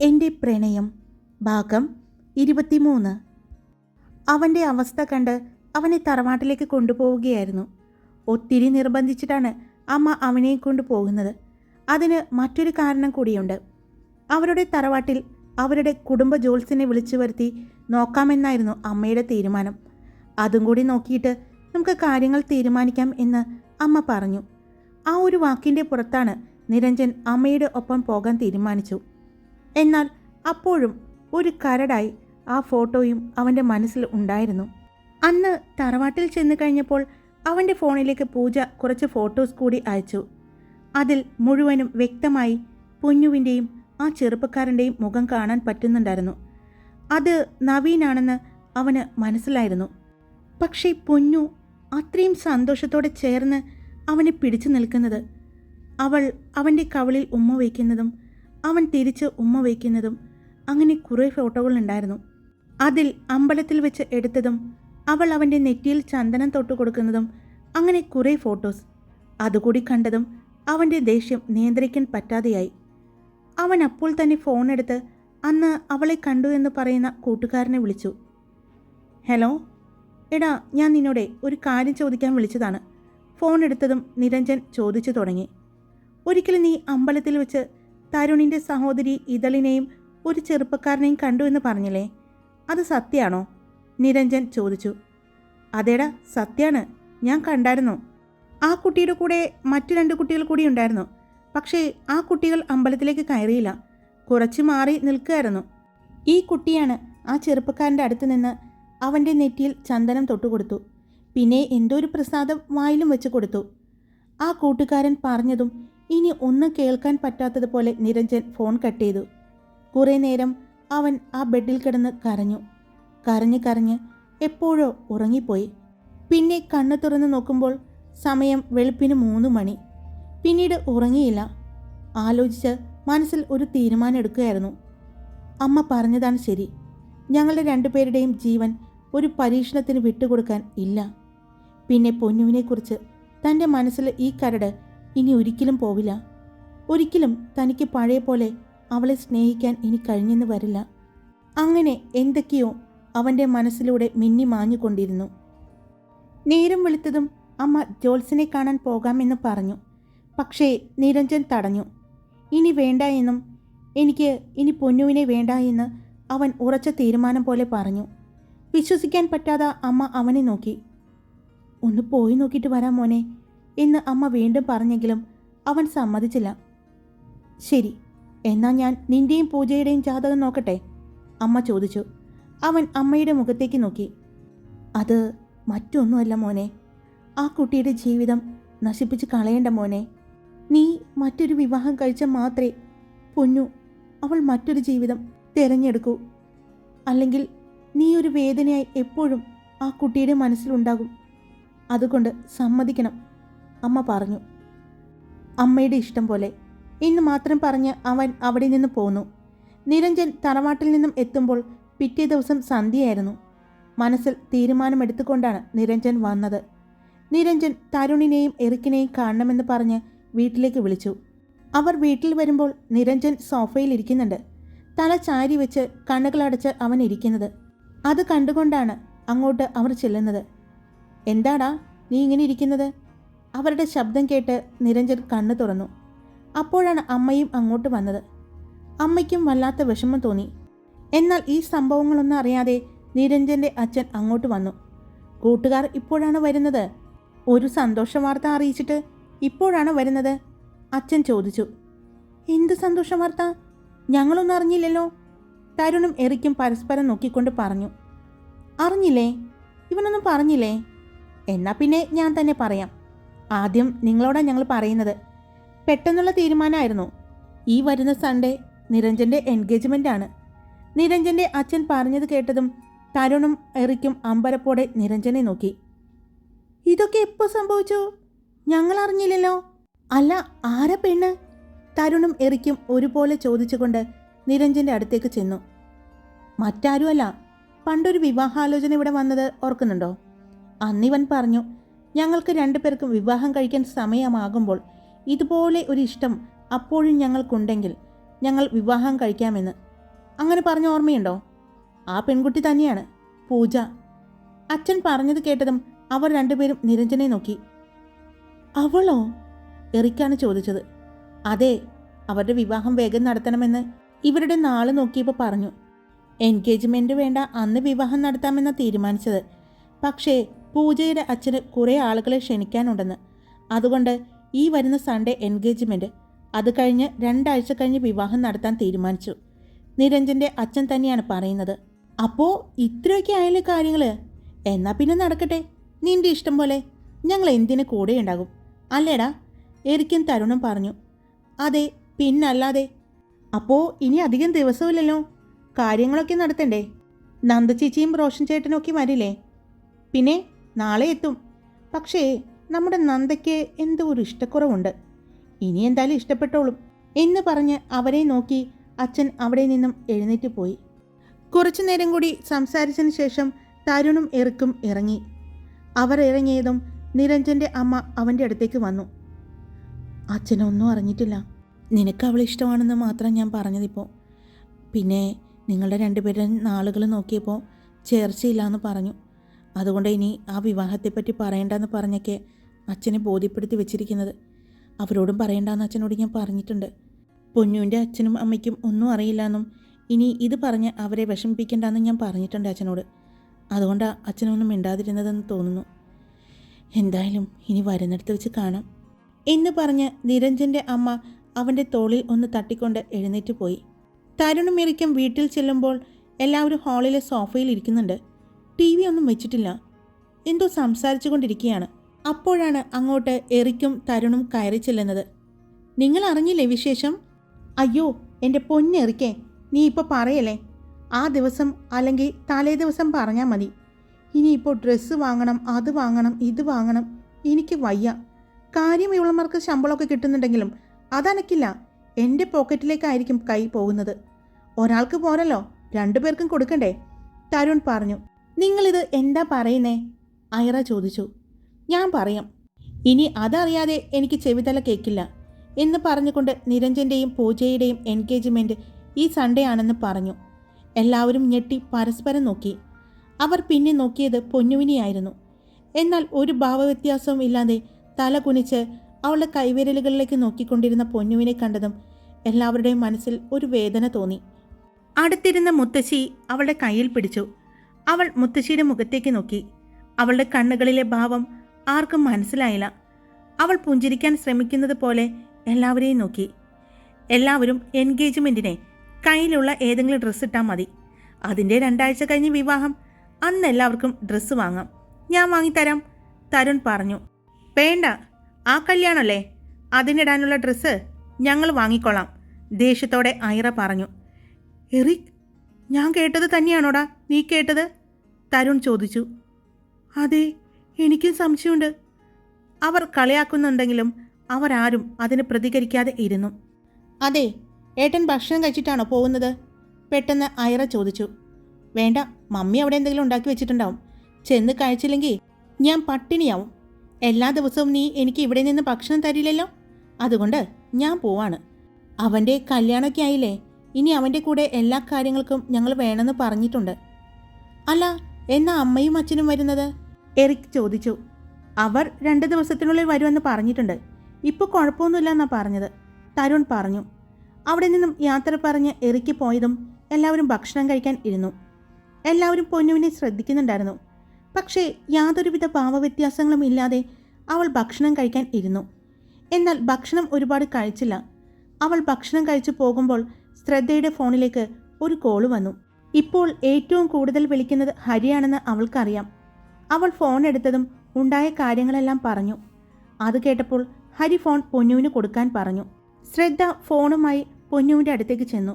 എന്റെ പ്രണയം. ഭാഗം ഇരുപത്തിമൂന്ന്. അവന്റെ അവസ്ഥ കണ്ട് അവനെ തറവാട്ടിലേക്ക് കൊണ്ടുപോവുകയായിരുന്നു. ഒത്തിരി നിർബന്ധിച്ചിട്ടാണ് അമ്മ അവനെയും കൊണ്ടുപോകുന്നത്. അതിന് മറ്റൊരു കാരണം കൂടിയുണ്ട്. അവരുടെ തറവാട്ടിൽ അവരുടെ കുടുംബ ജോൽസിനെ വിളിച്ചു വരുത്തി നോക്കാമെന്നായിരുന്നു അമ്മയുടെ തീരുമാനം. അതും കൂടി നോക്കിയിട്ട് നമുക്ക് കാര്യങ്ങൾ തീരുമാനിക്കാം എന്ന് അമ്മ പറഞ്ഞു. ആ ഒരു വാക്കിന്റെ പുറത്താണ് നിരഞ്ജൻ അമ്മയുടെ ഒപ്പം പോകാൻ തീരുമാനിച്ചു. എന്നാൽ അപ്പോഴും ഒരു കരടായി ആ ഫോട്ടോയും അവന്റെ മനസ്സിൽ ഉണ്ടായിരുന്നു. അന്ന് തറവാട്ടിൽ ചെന്ന് കഴിഞ്ഞപ്പോൾ അവന്റെ ഫോണിലേക്ക് പൂജ കുറച്ച് ഫോട്ടോസ് കൂടി അയച്ചു. അതിൽ മുഴുവനും വ്യക്തമായി പൊന്നുവിന്റെയും ആ ചെറുപ്പക്കാരന്റെയും മുഖം കാണാൻ പറ്റുന്നുണ്ടായിരുന്നു. അത് നവീനാണെന്ന് അവന് മനസ്സിലായിരുന്നു. പക്ഷേ പൊന്നു അത്രയും സന്തോഷത്തോടെ ചേർന്ന് അവനെ പിടിച്ചു നിൽക്കുന്നത്. അവൾ അവന്റെ കവളിൽ ഉമ്മ വയ്ക്കുന്നതും അവൻ തിരിച്ച് ഉമ്മ വയ്ക്കുന്നതും അങ്ങനെ കുറേ ഫോട്ടോകൾ ഉണ്ടായിരുന്നു അതിൽ അമ്പലത്തിൽ വെച്ച് എടുത്തതും അവൾ അവന്റെ നെറ്റിയിൽ ചന്ദനം തൊട്ട് കൊടുക്കുന്നതും അങ്ങനെ കുറേ ഫോട്ടോസ്. അതുകൂടി കണ്ടതും അവന്റെ ദേഷ്യം നിയന്ത്രിക്കാൻ പറ്റാതെയായി. അവൻ അപ്പോൾ തന്നെ ഫോൺ എടുത്ത് അന്ന് അവളെ കണ്ടു എന്ന് പറയുന്ന കൂട്ടുകാരനെ വിളിച്ചു. ഹലോ എടാ ഞാൻ നിന്നോട് ഒരു കാര്യം ചോദിക്കാൻ വിളിച്ചതാണ്. ഫോൺ എടുത്തതും നിരഞ്ജൻ ചോദിച്ചു തുടങ്ങി. ഒരിക്കലും നീ അമ്പലത്തിൽ വെച്ച് തരുണിന്റെ സഹോദരി ഇതളിനെയും ഒരു ചെറുപ്പക്കാരനെയും കണ്ടു എന്ന് പറഞ്ഞില്ലേ? അത് സത്യാണോ നിരഞ്ജൻ ചോദിച്ചു. അതേടാ സത്യാണ്. ഞാൻ കണ്ടായിരുന്നു. ആ കുട്ടിയുടെ കൂടെ മറ്റു രണ്ട് കുട്ടികൾ കൂടി ഉണ്ടായിരുന്നു. പക്ഷേ ആ കുട്ടികൾ അമ്പലത്തിലേക്ക് കയറിയില്ല. കുറച്ച് മാറി നിൽക്കുകയായിരുന്നു. ഈ കുട്ടിയാണ് ആ ചെറുപ്പക്കാരന്റെ അടുത്ത് നിന്ന് അവന്റെ നെറ്റിയിൽ ചന്ദനം തൊട്ടുകൊടുത്തു. പിന്നെ എന്തോ ഒരു പ്രസാദം വായിലും വെച്ച് കൊടുത്തു. ആ കൂട്ടുകാരൻ പറഞ്ഞതും ഇനി ഒന്നും കേൾക്കാൻ പറ്റാത്തതുപോലെ നിരഞ്ജൻ ഫോൺ കട്ട് ചെയ്തു. കുറേ നേരം അവൻ ആ ബെഡിൽ കിടന്ന് കരഞ്ഞു. കരഞ്ഞ് കരഞ്ഞ് എപ്പോഴോ ഉറങ്ങിപ്പോയി. പിന്നെ കണ്ണു തുറന്ന് നോക്കുമ്പോൾ സമയം വെളുപ്പിന് മൂന്ന് മണി. പിന്നീട് ഉറങ്ങിയില്ല. ആലോചിച്ച് മനസ്സിൽ ഒരു തീരുമാനം എടുക്കുകയായിരുന്നു. അമ്മ പറഞ്ഞതാണ് ശരി. ഞങ്ങളുടെ രണ്ടുപേരുടെയും ജീവൻ ഒരു പരീക്ഷണത്തിന് വിട്ടുകൊടുക്കാൻ ഇല്ല. പിന്നെ പൊന്നുവിനെക്കുറിച്ച് തന്റെ മനസ്സിൽ ഈ കരട് ഇനി ഒരിക്കലും പോവില്ല. ഒരിക്കലും തനിക്ക് പഴയ പോലെ അവളെ സ്നേഹിക്കാൻ ഇനി കഴിഞ്ഞെന്ന് വരില്ല. അങ്ങനെ എന്തൊക്കെയോ അവന്റെ മനസ്സിലൂടെ മിന്നി മാഞ്ഞുകൊണ്ടിരുന്നു. നേരം വെളുത്തതും അമ്മ ജോത്സിനെ കാണാൻ പോകാമെന്ന് പറഞ്ഞു. പക്ഷേ നിരഞ്ജൻ തടഞ്ഞു. ഇനി വേണ്ട എന്നും എനിക്ക് ഇനി പൊന്നുവിനെ വേണ്ട എന്ന് അവൻ ഉറച്ച തീരുമാനം പോലെ പറഞ്ഞു. വിശ്വസിക്കാൻ പറ്റാതെ അമ്മ അവനെ നോക്കി. ഒന്ന് പോയി നോക്കിയിട്ട് വരാം മോനെ. എന്ന് അമ്മ വീണ്ടും പറഞ്ഞെങ്കിലും അവൻ സമ്മതിച്ചില്ല. ശരി എന്നാൽ ഞാൻ നിന്റെയും പൂജയുടെയും ജാതകം നോക്കട്ടെ? അമ്മ ചോദിച്ചു. അവൻ അമ്മയുടെ മുഖത്തേക്ക് നോക്കി. അത് മറ്റൊന്നുമല്ല മോനെ. ആ കുട്ടിയുടെ ജീവിതം നശിപ്പിച്ച് കളയേണ്ട മോനെ. നീ മറ്റൊരു വിവാഹം കഴിച്ച മാത്രേ പൊന്നു അവൾ മറ്റൊരു ജീവിതം തിരഞ്ഞെടുക്കൂ. അല്ലെങ്കിൽ നീ ഒരു വേദനയായി എപ്പോഴും ആ കുട്ടിയുടെ മനസ്സിലുണ്ടാകും. അതുകൊണ്ട് സമ്മതിക്കണം. അമ്മ പറഞ്ഞു. അമ്മയുടെ ഇഷ്ടം പോലെ. ഇന്ന് മാത്രം പറഞ്ഞ് അവൻ അവിടെ നിന്ന് പോന്നു. നിരഞ്ജൻ തറവാട്ടിൽ നിന്നും എത്തുമ്പോൾ പിറ്റേ ദിവസം സന്ധ്യയായിരുന്നു. മനസ്സിൽ തീരുമാനമെടുത്തുകൊണ്ടാണ് നിരഞ്ജൻ വന്നത്. നിരഞ്ജൻ തരുണിനെയും എറിക്കിനെയും കാണണമെന്ന് പറഞ്ഞ് വീട്ടിലേക്ക് വിളിച്ചു. അവർ വീട്ടിൽ വരുമ്പോൾ നിരഞ്ജൻ സോഫയിൽ ഇരിക്കുന്നുണ്ട്. തല ചാരി വെച്ച് കണ്ണുകളടച്ച് അവൻ ഇരിക്കുന്നത്. അത് കണ്ടുകൊണ്ടാണ് അങ്ങോട്ട് അവർ ചെല്ലുന്നത്. എന്താടാ നീ ഇങ്ങനെ ഇരിക്കുന്നത്? അവരുടെ ശബ്ദം കേട്ട് നിരഞ്ജൻ കണ്ണു തുറന്നു. അപ്പോഴാണ് അമ്മയും അങ്ങോട്ട് വന്നത്. അമ്മയ്ക്കും വല്ലാത്ത വിഷമം തോന്നി. എന്നാൽ ഈ സംഭവങ്ങളൊന്നും അറിയാതെ നിരഞ്ജന്റെ അച്ഛൻ അങ്ങോട്ട് വന്നു. കൂട്ടുകാർ ഇപ്പോഴാണ് വരുന്നത്? ഒരു സന്തോഷ വാർത്ത അറിയിച്ചിട്ട് ഇപ്പോഴാണ് വരുന്നത്? അച്ഛൻ ചോദിച്ചു. എന്ത് സന്തോഷ വാർത്ത? ഞങ്ങളൊന്നും അറിഞ്ഞില്ലല്ലോ. തരുണും എറിക്കും പരസ്പരം നോക്കിക്കൊണ്ട് പറഞ്ഞു. അറിഞ്ഞില്ലേ? ഇവനൊന്നും പറഞ്ഞില്ലേ? എന്നാ പിന്നെ ഞാൻ തന്നെ പറയാം. ആദ്യം നിങ്ങളോടാ ഞങ്ങൾ പറയുന്നത്. പെട്ടെന്നുള്ള തീരുമാനമായിരുന്നു. ഈ വരുന്ന സൺഡേ നിരഞ്ജന്റെ എൻഗേജ്മെന്റ് ആണ്. നിരഞ്ജന്റെ അച്ഛൻ പറഞ്ഞത് കേട്ടതും തരുണും എറിക്കും അമ്പരപ്പോടെ നിരഞ്ജനെ നോക്കി. ഇതൊക്കെ എപ്പോൾ സംഭവിച്ചു? ഞങ്ങൾ അറിഞ്ഞില്ലല്ലോ അല്ല ആരാ പെണ്ണ്? തരുണും എറിക്കും ഒരുപോലെ ചോദിച്ചുകൊണ്ട് നിരഞ്ജന്റെ അടുത്തേക്ക് ചെന്നു. മറ്റാരുമല്ല പണ്ടൊരു വിവാഹാലോചന ഇവിടെ വന്നത് ഓർക്കുന്നുണ്ടോ? അന്നിവൻ പറഞ്ഞു ഞങ്ങൾക്ക് രണ്ടുപേർക്കും വിവാഹം കഴിക്കാൻ സമയമാകുമ്പോൾ ഇതുപോലെ ഒരു ഇഷ്ടം അപ്പോഴും ഞങ്ങൾക്കുണ്ടെങ്കിൽ ഞങ്ങൾ വിവാഹം കഴിക്കാമെന്ന്. അങ്ങനെ പറഞ്ഞ ഓർമ്മയുണ്ടോ? ആ പെൺകുട്ടി തന്നെയാണ്. പൂജ. അച്ഛൻ പറഞ്ഞത് കേട്ടതും അവർ രണ്ടുപേരും നിരഞ്ജനെ നോക്കി. അവളോ? എറിക്കാണ് ചോദിച്ചത്. അതെ അവരുടെ വിവാഹം വേഗം നടത്തണമെന്ന് ഇവരുടെ നാൾ നോക്കിയപ്പോൾ പറഞ്ഞു. എൻഗേജ്മെന്റ് വേണ്ട അന്ന് വിവാഹം നടത്താമെന്നാണ് തീരുമാനിച്ചത്. പക്ഷേ പൂജയുടെ അച്ഛന് കുറേ ആളുകളെ ക്ഷണിക്കാനുണ്ടെന്ന്. അതുകൊണ്ട് ഈ വരുന്ന സൺഡേ എൻഗേജ്മെന്റ് അത് കഴിഞ്ഞ് രണ്ടാഴ്ച കഴിഞ്ഞ് വിവാഹം നടത്താൻ തീരുമാനിച്ചു. നിരഞ്ജന്റെ അച്ഛൻ തന്നെയാണ് പറയുന്നത്. അപ്പോൾ ഇത്രയൊക്കെ ആയാലേ കാര്യങ്ങൾ എന്നാൽ പിന്നെ നടക്കട്ടെ. നിന്റെ ഇഷ്ടം പോലെ ഞങ്ങൾ എന്തിനു കൂടെ ഉണ്ടാകും? അല്ലേടാ? എരിക്കും തരുണം പറഞ്ഞു. അതെ പിന്നല്ലാതെ. അപ്പോൾ ഇനി അധികം ദിവസമില്ലല്ലോ. കാര്യങ്ങളൊക്കെ നടത്തണ്ടേ? നന്ദ ചേച്ചിയും റോഷൻ ചേട്ടനും ഒക്കെ വരില്ലേ? പിന്നെ നാളെ എത്തും. പക്ഷേ നമ്മുടെ നന്ദയ്ക്ക് എന്തോ ഒരു ഇഷ്ടക്കുറവുണ്ട്. ഇനി എന്തായാലും ഇഷ്ടപ്പെട്ടോളും എന്ന് പറഞ്ഞ് അവരെ നോക്കി അച്ഛൻ അവിടെ നിന്നും എഴുന്നേറ്റ് പോയി. കുറച്ചു നേരം കൂടി സംസാരിച്ചതിന് ശേഷം തരുണും എറുക്കും ഇറങ്ങി. അവർ ഇറങ്ങിയതും നിരഞ്ജന്റെ അമ്മ അവന്റെ അടുത്തേക്ക് വന്നു. അച്ഛനൊന്നും അറിഞ്ഞിട്ടില്ല. നിനക്ക് അവളെ ഇഷ്ടമാണെന്ന് മാത്രം ഞാൻ പറഞ്ഞതിപ്പോൾ പിന്നെ നിങ്ങളുടെ രണ്ടുപേരും നാളുകൾ നോക്കിയപ്പോൾ ചേർച്ചയില്ലാന്ന് പറഞ്ഞു. അതുകൊണ്ട് ഇനി ആ വിവാഹത്തെപ്പറ്റി പറയണ്ടെന്ന് പറഞ്ഞൊക്കെ അച്ഛനെ ബോധ്യപ്പെടുത്തി വെച്ചിരിക്കുന്നത്. അവരോടും പറയണ്ടെന്ന് അച്ഛനോട് ഞാൻ പറഞ്ഞിട്ടുണ്ട്. പൊന്നുവിന്റെ അച്ഛനും അമ്മയ്ക്കും ഒന്നും അറിയില്ലെന്നും ഇനി ഇത് പറഞ്ഞ് അവരെ വിഷമിപ്പിക്കേണ്ടെന്ന് ഞാൻ പറഞ്ഞിട്ടുണ്ട് അച്ഛനോട്. അതുകൊണ്ടാണ് അച്ഛനൊന്നും മിണ്ടാതിരുന്നതെന്ന് തോന്നുന്നു. എന്തായാലും ഇനി വരുന്നിടത്ത് വെച്ച് കാണാം. എന്ന് പറഞ്ഞ് നിരഞ്ജന്റെ അമ്മ അവന്റെ തോളിൽ ഒന്ന് തട്ടിക്കൊണ്ട് എഴുന്നേറ്റ് പോയി. തരുണും മിറിക്കും വീട്ടിൽ ചെല്ലുമ്പോൾ എല്ലാവരും ഹാളിലെ സോഫയിൽ ഇരിക്കുന്നുണ്ട്. ടി വി ഒന്നും വെച്ചിട്ടില്ല. എന്തോ സംസാരിച്ചു കൊണ്ടിരിക്കുകയാണ് അപ്പോഴാണ് അങ്ങോട്ട് എറിക്കും തരുണും കയറി ചെല്ലുന്നത്. നിങ്ങൾ അറിഞ്ഞില്ലേ വിശേഷം? അയ്യോ എന്റെ പൊന്നെറിക്കേ നീ ഇപ്പോൾ പറയല്ലേ? ആ ദിവസം അല്ലെങ്കിൽ തലേ ദിവസം പറഞ്ഞാൽ മതി. ഇനിയിപ്പോൾ ഡ്രസ്സ് വാങ്ങണം അത് വാങ്ങണം ഇത് വാങ്ങണം. എനിക്ക് വയ്യ. കാര്യം ഇവളമാർക്ക് ശമ്പളമൊക്കെ കിട്ടുന്നുണ്ടെങ്കിലും അതനക്കില്ല. എന്റെ പോക്കറ്റിലേക്കായിരിക്കും കൈ പോകുന്നത്. ഒരാൾക്ക് പോരല്ലോ. രണ്ടുപേർക്കും കൊടുക്കണ്ടേ? തരുൺ പറഞ്ഞു. നിങ്ങളിത് എന്താ പറയുന്നേ? അയറ ചോദിച്ചു. ഞാൻ പറയാം. ഇനി അതറിയാതെ എനിക്ക് ചെവിതല കേൾക്കില്ല എന്ന് പറഞ്ഞുകൊണ്ട് നിരഞ്ജന്റെയും പൂജയുടെയും എൻഗേജ്മെന്റ് ഈ സൺഡേ ആണെന്ന് പറഞ്ഞു. എല്ലാവരും ഞെട്ടി പരസ്പരം നോക്കി. അവർ പിന്നെ നോക്കിയത് പൊന്നുവിനിയായിരുന്നു. എന്നാൽ ഒരു ഭാവവ്യത്യാസവും ഇല്ലാതെ തല കുനിച്ച് അവളുടെ കൈവിരലുകളിലേക്ക് നോക്കിക്കൊണ്ടിരുന്ന പൊന്നുവിനെ കണ്ടതും എല്ലാവരുടെയും മനസ്സിൽ ഒരു വേദന തോന്നി. അടുത്തിരുന്ന മുത്തശ്ശി അവളുടെ കയ്യിൽ പിടിച്ചു. അവൾ മുത്തശ്ശിയുടെ മുഖത്തേക്ക് നോക്കി. അവളുടെ കണ്ണുകളിലെ ഭാവം ആർക്കും മനസ്സിലായില്ല. അവൾ പുഞ്ചിരിക്കാൻ ശ്രമിക്കുന്നത് പോലെ എല്ലാവരെയും നോക്കി. എല്ലാവരും എൻഗേജ്മെന്റിനെ കയ്യിലുള്ള ഏതെങ്കിലും ഡ്രസ്സ് ഇട്ടാൽ മതി. അതിന്റെ രണ്ടാഴ്ച കഴിഞ്ഞ് വിവാഹം. അന്ന് എല്ലാവർക്കും ഡ്രസ്സ് വാങ്ങാം. ഞാൻ വാങ്ങിത്തരാം തരുൺ പറഞ്ഞു. വേണ്ട ആ കല്യാണമല്ലേ അതിനിടാനുള്ള ഡ്രസ്സ് ഞങ്ങൾ വാങ്ങിക്കൊള്ളാം ദേഷ്യത്തോടെ ഐറ പറഞ്ഞു. എറിക് ഞാൻ കേട്ടത് തന്നെയാണോടാ? നീ കേട്ടത്? തരുൺ ചോദിച്ചു. അതെ എനിക്കും സംശയമുണ്ട്. അവർ കളിയാക്കുന്നുണ്ടെങ്കിലും അവരാരും അതിന് പ്രതികരിക്കാതെ ഇരുന്നു. അതെ ഏട്ടൻ ഭക്ഷണം കഴിച്ചിട്ടാണോ പോകുന്നത്? പെട്ടെന്ന് അയറ ചോദിച്ചു. വേണ്ട മമ്മി അവിടെ എന്തെങ്കിലും ഉണ്ടാക്കി വെച്ചിട്ടുണ്ടാവും. ചെന്ന് കഴിച്ചില്ലെങ്കിൽ ഞാൻ പട്ടിണിയാവും. എല്ലാ ദിവസവും നീ എനിക്ക് ഇവിടെ നിന്ന് ഭക്ഷണം തരില്ലല്ലോ? അതുകൊണ്ട് ഞാൻ പോവാണ്. അവന്റെ കല്യാണമൊക്കെ ആയില്ലേ? ഇനി അവന്റെ കൂടെ എല്ലാ കാര്യങ്ങൾക്കും ഞങ്ങൾ വേണമെന്ന് പറഞ്ഞിട്ടുണ്ട്. അല്ല എന്നാ അമ്മയും അച്ഛനും വരുന്നത്? എറിക് ചോദിച്ചു. അവർ രണ്ട് ദിവസത്തിനുള്ളിൽ വരുമെന്ന് പറഞ്ഞിട്ടുണ്ട്. ഇപ്പോൾ കുഴപ്പമൊന്നുമില്ല എന്നാ പറഞ്ഞത്. തരുൺ പറഞ്ഞു. അവിടെ നിന്നും യാത്ര പറഞ്ഞ് എറിക്ക് പോയതും എല്ലാവരും ഭക്ഷണം കഴിക്കാൻ ഇരുന്നു. എല്ലാവരും പൊന്നുവിനെ ശ്രദ്ധിക്കുന്നുണ്ടായിരുന്നു. പക്ഷേ യാതൊരുവിധ ഭാവവ്യത്യാസങ്ങളും ഇല്ലാതെ അവൾ ഭക്ഷണം കഴിക്കാൻ ഇരുന്നു. എന്നാൽ ഭക്ഷണം ഒരുപാട് കഴിച്ചില്ല. അവൾ ഭക്ഷണം കഴിച്ചു പോകുമ്പോൾ ശ്രദ്ധയുടെ ഫോണിലേക്ക് ഒരു കോൾ വന്നു. ഇപ്പോൾ ഏറ്റവും കൂടുതൽ വിളിക്കുന്നത് ഹരിയാണെന്ന് അവൾക്കറിയാം. അവൾ ഫോൺ എടുത്തതും ഉണ്ടായ കാര്യങ്ങളെല്ലാം പറഞ്ഞു. അത് കേട്ടപ്പോൾ ഹരി ഫോൺ പൊന്നുവിന് കൊടുക്കാൻ പറഞ്ഞു. ശ്രദ്ധ ഫോണുമായി പൊന്നുവിന്റെ അടുത്തേക്ക് ചെന്നു.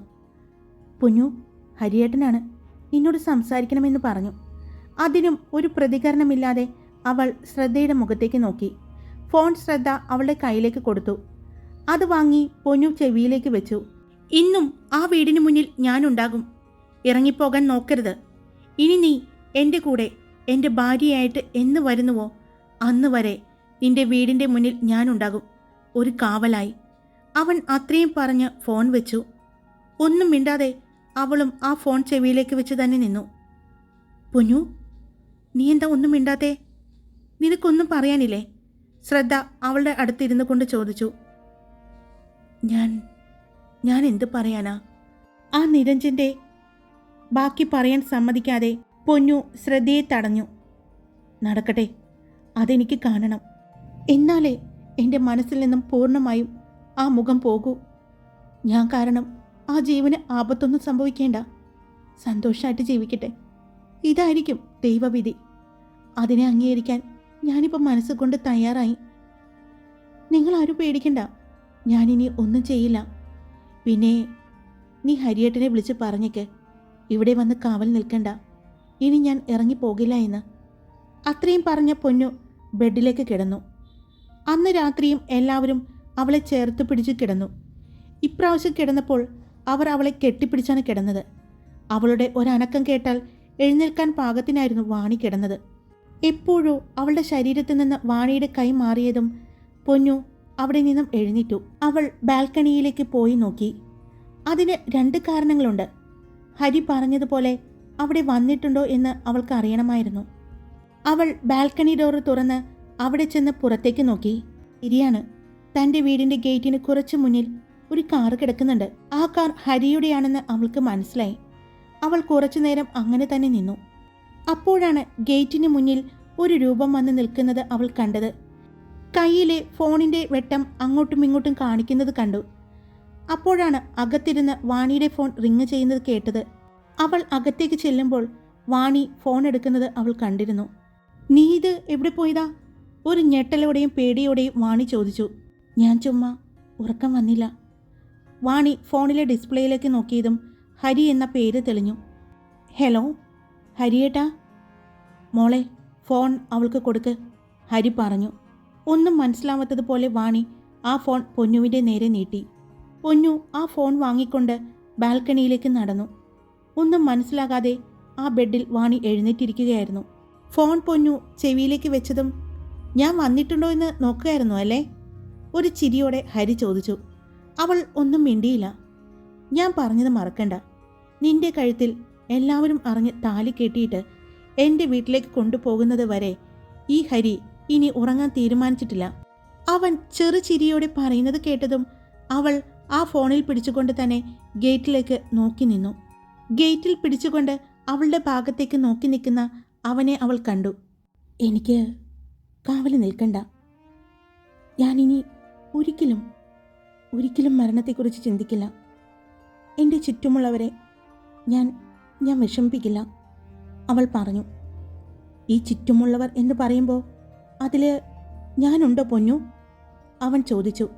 പൊന്നു ഹരിയേട്ടനാണ്. നിന്നോട് സംസാരിക്കണമെന്ന് പറഞ്ഞു. അതിനും ഒരു പ്രതികരണമില്ലാതെ അവൾ ശ്രദ്ധയുടെ മുഖത്തേക്ക് നോക്കി. ഫോൺ ശ്രദ്ധ അവളുടെ കയ്യിലേക്ക് കൊടുത്തു. അത് വാങ്ങി പൊന്നു ചെവിയിലേക്ക് വെച്ചു. ഇന്നും ആ വീടിനു മുന്നിൽ ഞാനുണ്ടാകും. ഇറങ്ങിപ്പോകാൻ നോക്കരുത്. ഇനി നീ എന്റെ കൂടെ എന്റെ ഭാര്യയായിട്ട് എന്ന് വരുന്നുവോ? അന്ന് വരെ നിന്റെ വീടിന്റെ മുന്നിൽ ഞാനുണ്ടാകും. ഒരു കാവലായി. അവൻ അത്രയും പറഞ്ഞ് ഫോൺ വെച്ചു. ഒന്നും മിണ്ടാതെ അവളും ആ ഫോൺ ചെവിയിലേക്ക് വെച്ച് തന്നെ നിന്നു. പൊന്നു നീ എന്താ ഒന്നും മിണ്ടാത്തേ? നിനക്കൊന്നും പറയാനില്ലേ? ശ്രദ്ധ അവളുടെ അടുത്തിരുന്നു കൊണ്ട് ചോദിച്ചു. ഞാൻ ഞാൻ എന്ത് പറയാനാ? ആ നിരഞ്ജന്റെ ബാക്കി പറയാൻ സമ്മതിക്കാതെ പൊന്നു ശ്രദ്ധയെ തടഞ്ഞു. നടക്കട്ടെ അതെനിക്ക് കാണണം. എന്നാലേ എന്റെ മനസ്സിൽ നിന്നും പൂർണമായും ആ മുഖം പോകൂ. ഞാൻ കാരണം ആ ജീവന് ആപത്തൊന്നും സംഭവിക്കേണ്ട. സന്തോഷമായിട്ട് ജീവിക്കട്ടെ. ഇതായിരിക്കും ദൈവവിധി. അതിനെ അംഗീകരിക്കാൻ ഞാനിപ്പോൾ മനസ്സുകൊണ്ട് തയ്യാറായി. നിങ്ങളാരും പേടിക്കണ്ട. ഞാനിനി ഒന്നും ചെയ്യില്ല. പിന്നെ നീ ഹരിയേട്ടനെ വിളിച്ച് പറഞ്ഞേക്ക്. ഇവിടെ വന്ന് കാവൽ നിൽക്കണ്ട. ഇനി ഞാൻ ഇറങ്ങിപ്പോകില്ല എന്ന്. അത്രയും പറഞ്ഞ പൊന്നു ബെഡിലേക്ക് കിടന്നു. അന്ന് രാത്രിയും എല്ലാവരും അവളെ ചേർത്ത് പിടിച്ച് കിടന്നു. ഇപ്രാവശ്യം കിടന്നപ്പോൾ അവർ അവളെ കെട്ടിപ്പിടിച്ചാണ് കിടന്നത്. അവളുടെ ഒരനക്കം കേട്ടാൽ എഴുന്നേൽക്കാൻ പാകത്തിനായിരുന്നു വാണി കിടന്നത്. എപ്പോഴോ അവളുടെ ശരീരത്തിൽ നിന്ന് വാണിയുടെ കൈ മാറിയതും പൊന്നു അവിടെ നിന്നും എഴുന്നേറ്റു. അവൾ ബാൽക്കണിയിലേക്ക് പോയി നോക്കി. അതിന് രണ്ട് കാരണങ്ങളുണ്ട്. ഹരി പറഞ്ഞതുപോലെ അവിടെ വന്നിട്ടുണ്ടോ എന്ന് അവൾക്ക് അറിയണമായിരുന്നു. അവൾ ബാൽക്കണി ഡോർ തുറന്ന് അവിടെ ചെന്ന് പുറത്തേക്ക് നോക്കി. ശരിയാണ് തന്റെ വീടിന്റെ ഗേറ്റിന് കുറച്ചു മുന്നിൽ ഒരു കാർ കിടക്കുന്നുണ്ട്. ആ കാർ ഹരിയുടെയാണെന്ന് അവൾക്ക് മനസ്സിലായി. അവൾ കുറച്ചു നേരം അങ്ങനെ തന്നെ നിന്നു. അപ്പോഴാണ് ഗേറ്റിന് മുന്നിൽ ഒരു രൂപം വന്ന് നിൽക്കുന്നത് അവൾ കണ്ടത്. കയ്യിലെ ഫോണിന്റെ വെട്ടം അങ്ങോട്ടും ഇങ്ങോട്ടും കാണിക്കുന്നത് കണ്ടു. അപ്പോഴാണ് അകത്തിരുന്ന് വാണിയുടെ ഫോൺ റിങ് ചെയ്യുന്നത് കേട്ടത്. അവൾ അകത്തേക്ക് ചെല്ലുമ്പോൾ വാണി ഫോൺ എടുക്കുന്നത് അവൾ കണ്ടിരുന്നു. നീ ഇത് എവിടെ പോയതാ? ഒരു ഞെട്ടലോടെയും പേടിയോടെയും വാണി ചോദിച്ചു. ഞാൻ ചുമ്മാ ഉറക്കം വന്നില്ല. വാണി ഫോണിലെ ഡിസ്പ്ലേയിലേക്ക് നോക്കിയതും ഹരി എന്ന പേര് തെളിഞ്ഞു. ഹലോ ഹരിയേട്ടാ? മോളെ ഫോൺ അവൾക്ക് കൊടുക്ക് ഹരി പറഞ്ഞു. ഒന്നും മനസ്സിലാവാത്തതുപോലെ വാണി ആ ഫോൺ പൊന്നുവിന്റെ നേരെ നീട്ടി. പൊന്നു ആ ഫോൺ വാങ്ങിക്കൊണ്ട് ബാൽക്കണിയിലേക്ക് നടന്നു. ഒന്നും മനസ്സിലാകാതെ ആ ബെഡിൽ വാണി എഴുന്നേറ്റിരിക്കുകയായിരുന്നു. ഫോൺ പൊന്നു ചെവിയിലേക്ക് വെച്ചതും ഞാൻ വന്നിട്ടുണ്ടോ എന്ന് നോക്കുകയായിരുന്നു അല്ലേ? ഒരു ചിരിയോടെ ഹരി ചോദിച്ചു. അവൾ ഒന്നും മിണ്ടിയില്ല. ഞാൻ പറഞ്ഞത് മറക്കണ്ട. നിന്റെ കഴുത്തിൽ എല്ലാവരും അറിഞ്ഞ് താലി കെട്ടിയിട്ട് എന്റെ വീട്ടിലേക്ക് കൊണ്ടുപോകുന്നത് വരെ ഈ ഹരി ഇനി ഉറങ്ങാൻ തീരുമാനിച്ചിട്ടില്ല. അവൻ ചെറു ചിരിയോടെ പറയുന്നത് കേട്ടതും അവൾ ആ ഫോണിൽ പിടിച്ചുകൊണ്ട് തന്നെ ഗേറ്റിലേക്ക് നോക്കി നിന്നു. ഗേറ്റിൽ പിടിച്ചുകൊണ്ട് അവളുടെ ഭാഗത്തേക്ക് നോക്കി നിൽക്കുന്ന അവനെ അവൾ കണ്ടു. എനിക്ക് കാവൽ നിൽക്കണ്ട. ഞാനിനി ഒരിക്കലും ഒരിക്കലും മരണത്തെക്കുറിച്ച് ചിന്തിക്കില്ല. എന്റെ ചുറ്റുമുള്ളവരെ ഞാൻ ഞാൻ വിഷമിപ്പിക്കില്ല അവൾ പറഞ്ഞു. ഈ ചുറ്റുമുള്ളവർ എന്ന് പറയുമ്പോൾ അതിൽ ഞാനുണ്ടോ പൊന്നു? അവൻ ചോദിച്ചു.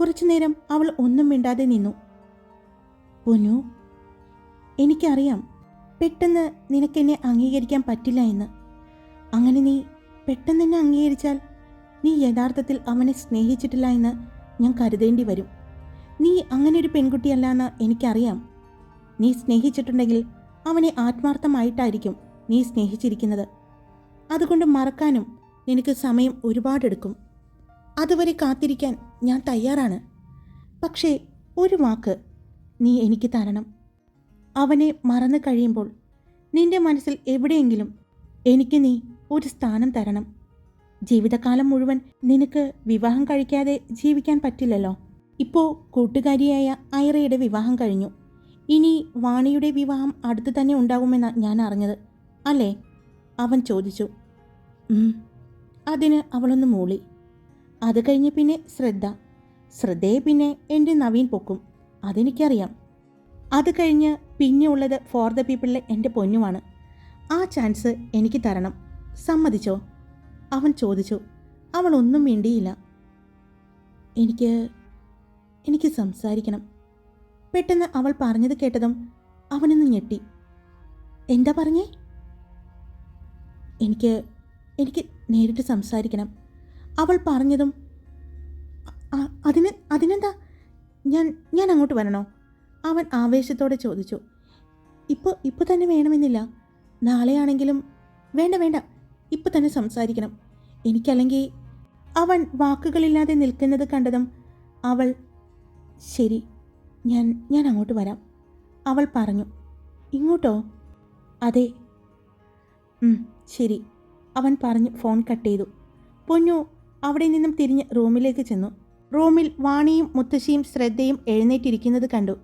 കുറച്ചു നേരം അവൾ ഒന്നും മിണ്ടാതെ നിന്നു. പൊന്നു എനിക്കറിയാം പെട്ടെന്ന് നിനക്കെന്നെ അംഗീകരിക്കാൻ പറ്റില്ല എന്ന്. അങ്ങനെ നീ പെട്ടെന്ന് എന്നെ അംഗീകരിച്ചാൽ നീ യഥാർത്ഥത്തിൽ അവനെ സ്നേഹിച്ചിട്ടില്ല എന്ന് ഞാൻ കരുതേണ്ടി വരും. നീ അങ്ങനെ ഒരു പെൺകുട്ടിയല്ല എന്ന് എനിക്കറിയാം. നീ സ്നേഹിച്ചിട്ടുണ്ടെങ്കിൽ അവനെ ആത്മാർത്ഥമായിട്ടായിരിക്കും നീ സ്നേഹിച്ചിരിക്കുന്നത്. അതുകൊണ്ട് മറക്കാനും നിനക്ക് സമയം ഒരുപാടെടുക്കും. അതുവരെ കാത്തിരിക്കാൻ ഞാൻ തയ്യാറാണ്. പക്ഷേ ഒരു വാക്ക് നീ എനിക്ക് തരണം. അവനെ മറന്നു കഴിയുമ്പോൾ നിന്റെ മനസ്സിൽ എവിടെയെങ്കിലും എനിക്ക് നീ ഒരു സ്ഥാനം തരണം. ജീവിതകാലം മുഴുവൻ നിനക്ക് വിവാഹം കഴിക്കാതെ ജീവിക്കാൻ പറ്റില്ലല്ലോ. ഇപ്പോൾ കൂട്ടുകാരിയായ ഐറയുടെ വിവാഹം കഴിഞ്ഞു. ഇനി വാണിയുടെ വിവാഹം അടുത്ത് തന്നെ ഉണ്ടാകുമെന്നാണ് ഞാൻ അറിഞ്ഞത് അല്ലേ? അവൻ ചോദിച്ചു. അതിന് അവളൊന്ന് മൂളി. അത് കഴിഞ്ഞ് പിന്നെ ശ്രദ്ധ. ശ്രദ്ധയെ പിന്നെ എന്റെ നവീൻ പൊക്കും. അതെനിക്കറിയാം. അത് കഴിഞ്ഞ് പിന്നെ ഉള്ളത് ഫോർ ദ പീപ്പിളിലെ എന്റെ പൊന്നുമാണ് ആ ചാൻസ് എനിക്ക് തരണം. സമ്മതിച്ചോ? അവൻ ചോദിച്ചു. അവൾ ഒന്നും മിണ്ടിയില്ല. എനിക്ക് എനിക്ക് സംസാരിക്കണം. പെട്ടെന്ന് അവൾ പറഞ്ഞത് കേട്ടതും അവനൊന്ന് ഞെട്ടി. എന്താ പറഞ്ഞേ? എനിക്ക് എനിക്ക് നേരിട്ട് സംസാരിക്കണം. അവൾ പറഞ്ഞതും "അ- അതിന് അതിനെന്താ? ഞാൻ ഞാൻ അങ്ങോട്ട് വരണോ? അവൻ ആവേശത്തോടെ ചോദിച്ചു. ഇപ്പോൾ ഇപ്പോൾ തന്നെ വേണമെന്നില്ല. നാളെയാണെങ്കിലും വേണ്ട വേണ്ട. ഇപ്പോൾ തന്നെ സംസാരിക്കണം. എനിക്കല്ലെങ്കിൽ അവൻ വാക്കുകളില്ലാതെ നിൽക്കുന്നത് കണ്ടതും അവൾ ശരി ഞാൻ ഞാൻ അങ്ങോട്ട് വരാം. അവൾ പറഞ്ഞു ഇങ്ങോട്ടോ? അതെ. ശരി. അവൻ പറഞ്ഞ് ഫോൺ കട്ട് ചെയ്തു പൊന്നു അവിടെ നിന്നും തിരിഞ്ഞ് റൂമിലേക്ക് ചെന്നു. റൂമിൽ വാണിയും മുത്തശ്ശിയും ശ്രദ്ധയും എഴുന്നേറ്റിരിക്കുന്നത് കണ്ടു.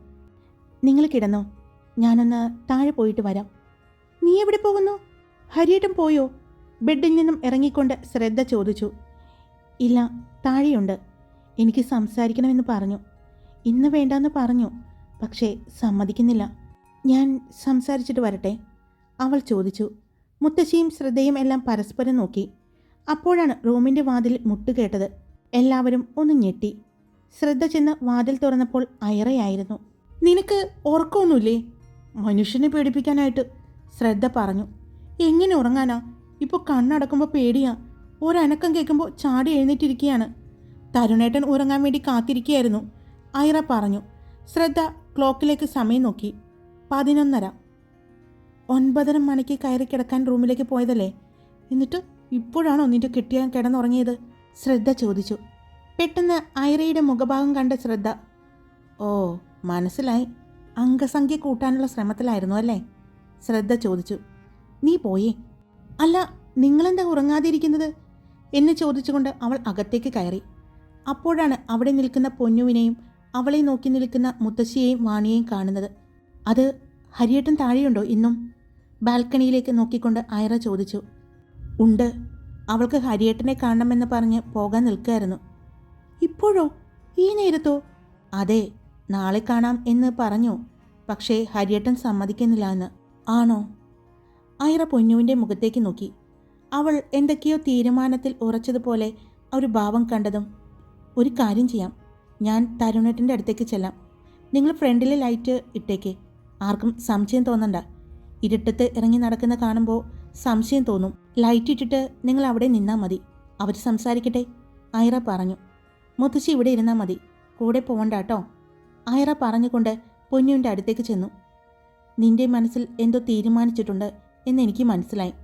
നിങ്ങൾ കിടന്നോ. ഞാനൊന്ന് താഴെ പോയിട്ട് വരാം. നീ എവിടെ പോകുന്നു? ഹരിയേട്ടൻ പോയോ? ബെഡിൽ നിന്നും ഇറങ്ങിക്കൊണ്ട് ശ്രദ്ധ ചോദിച്ചു. ഇല്ല താഴെയുണ്ട്. എനിക്ക് സംസാരിക്കണമെന്ന് പറഞ്ഞു. ഇന്ന് വേണ്ടെന്ന് പറഞ്ഞു. പക്ഷേ സമ്മതിക്കുന്നില്ല. ഞാൻ സംസാരിച്ചിട്ട് വരട്ടെ? അവൾ ചോദിച്ചു. മുത്തശ്ശിയും ശ്രദ്ധയും എല്ലാം പരസ്പരം നോക്കി. അപ്പോഴാണ് റൂമിന്റെ വാതിൽ മുട്ടുകേട്ടത്. എല്ലാവരും ഒന്ന് ഞെട്ടി. ശ്രദ്ധ ചെന്ന് വാതിൽ തുറന്നപ്പോൾ അയറയായിരുന്നു. നിനക്ക് ഉറക്കമൊന്നുമില്ലേ? മനുഷ്യനെ പേടിപ്പിക്കാനായിട്ട് ശ്രദ്ധ പറഞ്ഞു. എങ്ങനെ ഉറങ്ങാനാ? ഇപ്പോൾ കണ്ണടക്കുമ്പോൾ പേടിയാ. ഒരനക്കം കേൾക്കുമ്പോൾ ചാടി എഴുന്നേറ്റിരിക്കുകയാണ് തരുണേട്ടൻ ഉറങ്ങാൻ വേണ്ടി കാത്തിരിക്കുകയായിരുന്നു ഐറ പറഞ്ഞു. ശ്രദ്ധ ക്ലോക്കിലേക്ക് സമയം നോക്കി. പതിനൊന്നര. ഒൻപതര മണിക്ക് കയറി കിടക്കാൻ റൂമിലേക്ക് പോയതല്ലേ? എന്നിട്ട് ഇപ്പോഴാണോ നിന്റെ കെട്ടിയാൻ കിടന്നുറങ്ങിയത്? ശ്രദ്ധ ചോദിച്ചു. പെട്ടെന്ന് ഐറയുടെ മുഖഭാഗം കണ്ട ശ്രദ്ധ. ഓ മനസ്സിലായി. അംഗസംഖ്യ കൂട്ടാനുള്ള ശ്രമത്തിലായിരുന്നു അല്ലേ? ശ്രദ്ധ ചോദിച്ചു. നീ പോയേ. അല്ല നിങ്ങളെന്താ ഉറങ്ങാതിരിക്കുന്നത്? എന്ന് ചോദിച്ചുകൊണ്ട് അവൾ അകത്തേക്ക് കയറി. അപ്പോഴാണ് അവിടെ നിൽക്കുന്ന പൊന്നുവിനെയും അവളെ നോക്കി നിൽക്കുന്ന മുത്തശ്ശിയെയും വാണിയെയും കാണുന്നത്. അത് ഹരിയേട്ടൻ താഴെയുണ്ടോ ഇന്നും? ബാൽക്കണിയിലേക്ക് നോക്കിക്കൊണ്ട് ഐറ ചോദിച്ചു ഉണ്ട്. അവൾക്ക് ഹരിയേട്ടനെ കാണണമെന്ന് പറഞ്ഞ് പോകാൻ നിൽക്കുകയായിരുന്നു ഇപ്പോഴോ? ഈ നേരത്തോ? അതെ നാളെ കാണാം എന്ന് പറഞ്ഞു. പക്ഷേ ഹരിയേട്ടൻ സമ്മതിക്കുന്നില്ല എന്ന്. ആണോ? ഐറ പൊന്നുവിന്റെ മുഖത്തേക്ക് നോക്കി. അവൾ എന്തൊക്കെയോ തീരുമാനത്തിൽ ഉറച്ചതുപോലെ ഒരു ഭാവം കണ്ടതും. ഒരു കാര്യം ചെയ്യാം. ഞാൻ തരുണേട്ടന്റെ അടുത്തേക്ക് ചെല്ലാം. നിങ്ങൾ ഫ്രണ്ടിലെ ലൈറ്റ് ഇട്ടേക്ക്. ആർക്കും സംശയം തോന്നണ്ട. ഇരുട്ടത്ത് ഇറങ്ങി നടക്കുന്ന കാണുമ്പോൾ സംശയം തോന്നും. ലൈറ്റ് ഇട്ടിട്ട് നിങ്ങൾ അവിടെ നിന്നാൽ മതി. അവർ സംസാരിക്കട്ടെ. ഐറ പറഞ്ഞു. മുത്തശ്ശി ഇവിടെ ഇരുന്നാൽ മതി. കൂടെ പോവണ്ട കേട്ടോ ഐറ പറഞ്ഞുകൊണ്ട് പൊന്നുവിന്റെ അടുത്തേക്ക് ചെന്നു. നിന്റെ മനസ്സിൽ എന്തോ തീരുമാനിച്ചിട്ടുണ്ട് എന്നെനിക്ക് മനസ്സിലായി.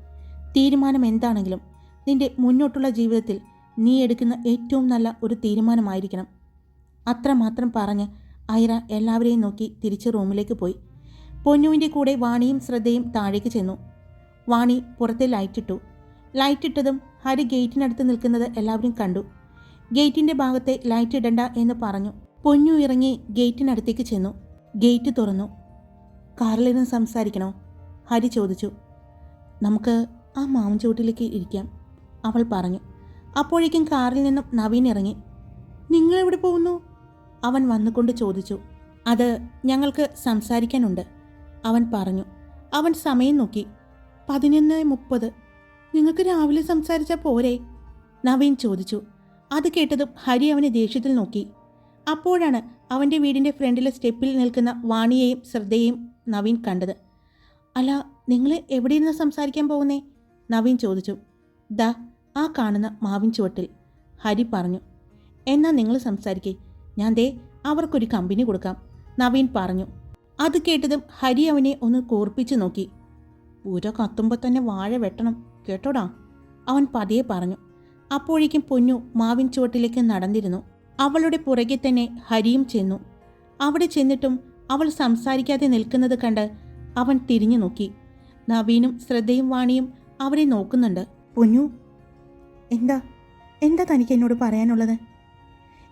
തീരുമാനം എന്താണെങ്കിലും നിന്റെ മുന്നോട്ടുള്ള ജീവിതത്തിൽ നീ എടുക്കുന്ന ഏറ്റവും നല്ല ഒരു തീരുമാനമായിരിക്കണം. അത്രമാത്രം പറഞ്ഞ് ഐറ എല്ലാവരെയും നോക്കി തിരിച്ച് റൂമിലേക്ക് പോയി. പൊന്നുവിന്റെ കൂടെ വാണിയും ശ്രദ്ധയും താഴേക്ക് ചെന്നു. വാണി പുറത്തെ ലൈറ്റിട്ടു ലൈറ്റിട്ടതും ഹരി ഗേറ്റിനടുത്ത് നിൽക്കുന്നത് എല്ലാവരും കണ്ടു. ഗേറ്റിന്റെ ഭാഗത്തെ ലൈറ്റ് ഇടണ്ട എന്ന് പറഞ്ഞു. പൊന്നു ഇറങ്ങി ഗേറ്റിനടുത്തേക്ക് ചെന്നു. ഗേറ്റ് തുറന്നു. കാറിലിരുന്ന് സംസാരിക്കണോ? ഹരി ചോദിച്ചു. നമുക്ക് ആ മാവും ചുവട്ടിലേക്ക് ഇരിക്കാം അവൾ പറഞ്ഞു. അപ്പോഴേക്കും കാറിൽ നിന്നും നവീൻ ഇറങ്ങി. നിങ്ങളെവിടെ പോകുന്നു? അവൻ വന്നുകൊണ്ട് ചോദിച്ചു. അത് ഞങ്ങൾക്ക് സംസാരിക്കാനുണ്ട്. അവൻ പറഞ്ഞു. അവൻ സമയം നോക്കി. പതിനൊന്ന് മുപ്പത്. നിങ്ങൾക്ക് രാവിലെ സംസാരിച്ചാൽ പോരെ? നവീൻ ചോദിച്ചു. അത് കേട്ടതും ഹരി അവനെ ദേഷ്യത്തിൽ നോക്കി. അപ്പോഴാണ് അവന്റെ വീടിന്റെ ഫ്രണ്ടിലെ സ്റ്റെപ്പിൽ നിൽക്കുന്ന വാണിയെയും ശ്രദ്ധയെയും നവീൻ കണ്ടത്. അല്ല നിങ്ങൾ എവിടെ ഇരുന്ന് സംസാരിക്കാൻ പോകുന്നേ? നവീൻ ചോദിച്ചു. ദ ആ കാണുന്ന മാവിൻ ചുവട്ടിൽ. ഹരി പറഞ്ഞു. എന്നാൽ നിങ്ങൾ സംസാരിക്കേ. ഞാൻ ദേ അവർക്കൊരു കമ്പനി കൊടുക്കാം. നവീൻ പറഞ്ഞു. അത് കേട്ടതും ഹരി അവനെ ഒന്ന് കോർപ്പിച്ചു നോക്കി. പുര കത്തുമ്പോൾ തന്നെ വാഴ വെട്ടണം കേട്ടോടാ? അവൻ പതിയെ പറഞ്ഞു. അപ്പോഴേക്കും പൊന്നു മാവിൻ ചുവട്ടിലേക്ക് നടന്നിരുന്നു. അവളുടെ പുറകെ തന്നെ ഹരിയും ചെന്നു. അവിടെ ചെന്നിട്ടും അവൾ സംസാരിക്കാതെ നിൽക്കുന്നത് കണ്ട് അവൻ തിരിഞ്ഞു നോക്കി. നവീനും ശ്രദ്ധയും വാണിയും അവരെ നോക്കുന്നുണ്ട്. പൊന്നു എന്താ? എന്താ തനിക്ക് എന്നോട് പറയാനുള്ളത്?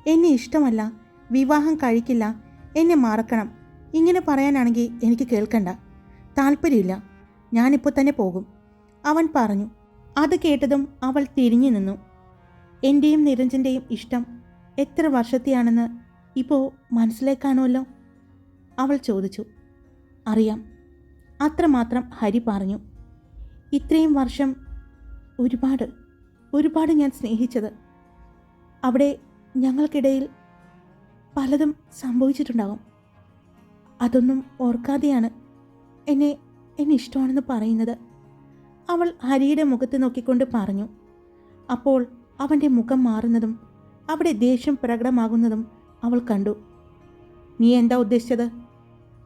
എന്നെ ഇഷ്ടമല്ല വിവാഹം കഴിക്കില്ല എന്നെ മറക്കണം. ഇങ്ങനെ പറയാനാണെങ്കിൽ എനിക്ക് കേൾക്കണ്ട. താല്പര്യമില്ല. ഞാനിപ്പോൾ തന്നെ പോകും. അവൻ പറഞ്ഞു. അത് കേട്ടതും അവൾ തിരിഞ്ഞു നിന്നു. എന്റെയും നിരഞ്ജന്റെയും ഇഷ്ടം എത്ര വർഷത്തെയാണെന്ന് ഇപ്പോൾ മനസ്സിലേക്കാണുമല്ലോ അവൾ ചോദിച്ചു. അറിയാം. അത്രമാത്രം ഹരി പറഞ്ഞു. ഇത്രയും വർഷം ഒരുപാട് ഒരുപാട് ഞാൻ സ്നേഹിച്ചത്. അവിടെ ഞങ്ങൾക്കിടയിൽ പലതും സംഭവിച്ചിട്ടുണ്ടാകും. അതൊന്നും ഓർക്കാതെയാണ് എന്നെ എന്നെ ഇഷ്ടമാണെന്ന് പറയുന്നത്. അവൾ ഹരിയുടെ മുഖത്ത് നോക്കിക്കൊണ്ട് പറഞ്ഞു. അപ്പോൾ അവന്റെ മുഖം മാറുന്നതും അവിടെ ദേഷ്യം പ്രകടമാകുന്നതും അവൾ കണ്ടു. നീ എന്താ ഉദ്ദേശിച്ചത്?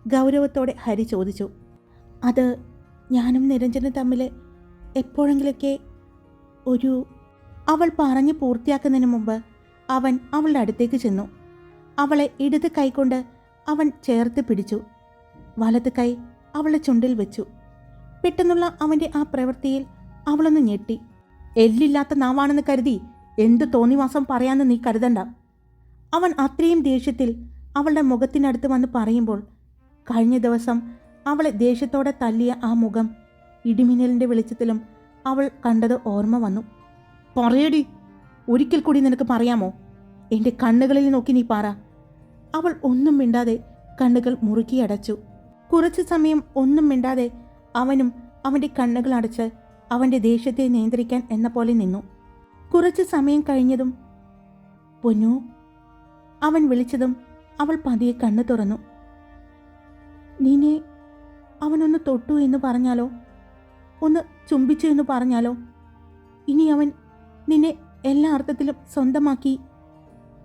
ഗൗരവത്തോടെ ഹരി ചോദിച്ചു. അത് ഞാനും നിരഞ്ജനും തമ്മിൽ എപ്പോഴെങ്കിലൊക്കെ ഒരു അവൾ പറഞ്ഞ് പൂർത്തിയാക്കുന്നതിന് മുമ്പ് അവൻ അവളുടെ അടുത്തേക്ക് ചെന്നു. അവളെ ഇടത് കൈകൊണ്ട് അവൻ ചേർത്ത് പിടിച്ചു. വലത് കൈ അവളുടെ ചുണ്ടിൽ വെച്ചു. പെട്ടെന്നുള്ള അവന്റെ ആ പ്രവൃത്തിയിൽ അവളൊന്ന് ഞെട്ടി. എല്ലില്ലാത്ത നാവാണെന്ന് കരുതി എന്ത് തോന്നിവാസം പറയാമെന്ന് നീ കരുതണ്ട. അവൻ അത്രയും ദേഷ്യത്തിൽ അവളുടെ മുഖത്തിനടുത്ത് വന്ന് പറയുമ്പോൾ കഴിഞ്ഞ ദിവസം അവളെ ദേഷ്യത്തോടെ തല്ലിയ ആ മുഖം ഇടിമിന്നലിന്റെ വെളിച്ചത്തിലും അവൾ കണ്ടത് ഓർമ്മ വന്നു. പറയടി ഒരിക്കൽ കൂടി നിനക്ക് പറയാമോ? എന്റെ കണ്ണുകളിൽ നോക്കി നീ പറ. അവൾ ഒന്നും മിണ്ടാതെ കണ്ണുകൾ മുറുക്കി അടച്ചു. കുറച്ചു സമയം ഒന്നും മിണ്ടാതെ അവനും അവന്റെ കണ്ണുകൾ അടച്ച് അവന്റെ ദേഷ്യത്തെ നിയന്ത്രിക്കാൻ എന്ന പോലെ നിന്നു. കുറച്ചു സമയം കഴിഞ്ഞതും പൊന്നു അവൻ വിളിച്ചതും അവൾ പതിയെ കണ്ണു തുറന്നു. നിന്നെ അവനൊന്ന് തൊട്ടു എന്ന് പറഞ്ഞാലോ? ഒന്ന് ചുംബിച്ചു എന്ന് പറഞ്ഞാലോ? ഇനി അവൻ നിന്നെ എല്ലാ അർത്ഥത്തിലും സ്വന്തമാക്കി.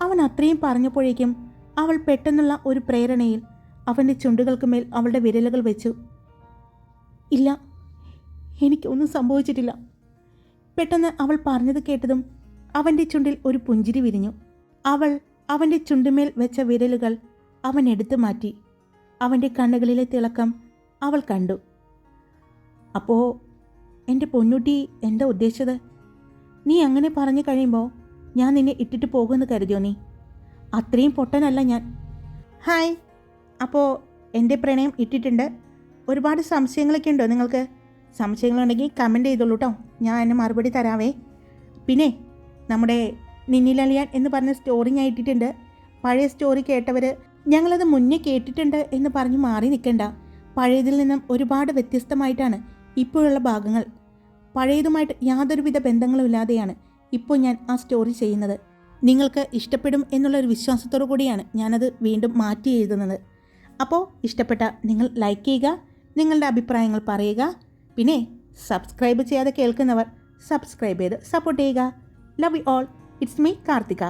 അവൻ അത്രയും പറഞ്ഞപ്പോഴേക്കും അവൾ പെട്ടെന്നുള്ള ഒരു പ്രേരണയിൽ അവന്റെ ചുണ്ടുകൾക്ക് മേൽ അവളുടെ വിരലുകൾ വെച്ചു. ഇല്ല എനിക്കൊന്നും സംഭവിച്ചിട്ടില്ല. പെട്ടെന്ന് അവൾ പറഞ്ഞത് കേട്ടതും അവന്റെ ചുണ്ടിൽ ഒരു പുഞ്ചിരി വിരിഞ്ഞു. അവൾ അവന്റെ ചുണ്ടുമേൽ വെച്ച വിരലുകൾ അവൻ എടുത്തു മാറ്റി. അവന്റെ കണ്ണുകളിലെ തിളക്കം അവൾ കണ്ടു. അപ്പോൾ എന്റെ പൊന്നുട്ടി എന്താ ഉദ്ദേശിച്ചത്? നീ അങ്ങനെ പറഞ്ഞു കഴിയുമ്പോൾ ഞാൻ നിന്നെ ഇട്ടിട്ട് പോകുമെന്ന് കരുതിയോ നീ? അത്രയും പൊട്ടനല്ല ഞാൻ. ഹായ്. അപ്പോൾ എന്റെ പ്രണയം ഇട്ടിട്ടുണ്ട്. ഒരുപാട് സംശയങ്ങളൊക്കെ ഉണ്ടോ നിങ്ങൾക്ക്? സംശയങ്ങളുണ്ടെങ്കിൽ കമന്റ് ചെയ്തോളൂ കേട്ടോ ഞാൻ എന്നെ മറുപടി തരാവേ. പിന്നെ നമ്മുടെ നിന്നിലലിയാൻ എന്ന് പറഞ്ഞ സ്റ്റോറി ഞാൻ ഇട്ടിട്ടുണ്ട്. പഴയ സ്റ്റോറി കേട്ടവർ ഞങ്ങളത് മുന്നേ കേട്ടിട്ടുണ്ട് എന്ന് പറഞ്ഞ് മാറി നിൽക്കണ്ട. പഴയതിൽ നിന്നും ഒരുപാട് വ്യത്യസ്തമായിട്ടാണ് ഇപ്പോഴുള്ള ഭാഗങ്ങൾ. പഴയതുമായിട്ട് യാതൊരുവിധ ബന്ധങ്ങളും ഇല്ലാതെയാണ് ഇപ്പോൾ ഞാൻ ആ സ്റ്റോറി ചെയ്യുന്നത്. നിങ്ങൾക്ക് ഇഷ്ടപ്പെടും എന്നുള്ള ഒരു വിശ്വാസത്തോടു കൂടിയാണ് ഞാനത് വീണ്ടും മാറ്റി എഴുതുന്നത്. അപ്പോൾ ഇഷ്ടപ്പെട്ട നിങ്ങൾ ലൈക്ക് ചെയ്യുക നിങ്ങളുടെ അഭിപ്രായങ്ങൾ പറയുക പിന്നെ സബ്സ്ക്രൈബ് ചെയ്യാതെ കേൾക്കുന്നവർ സബ്സ്ക്രൈബ് ചെയ്ത് സപ്പോർട്ട് ചെയ്യുക. Love you all it's me Karthika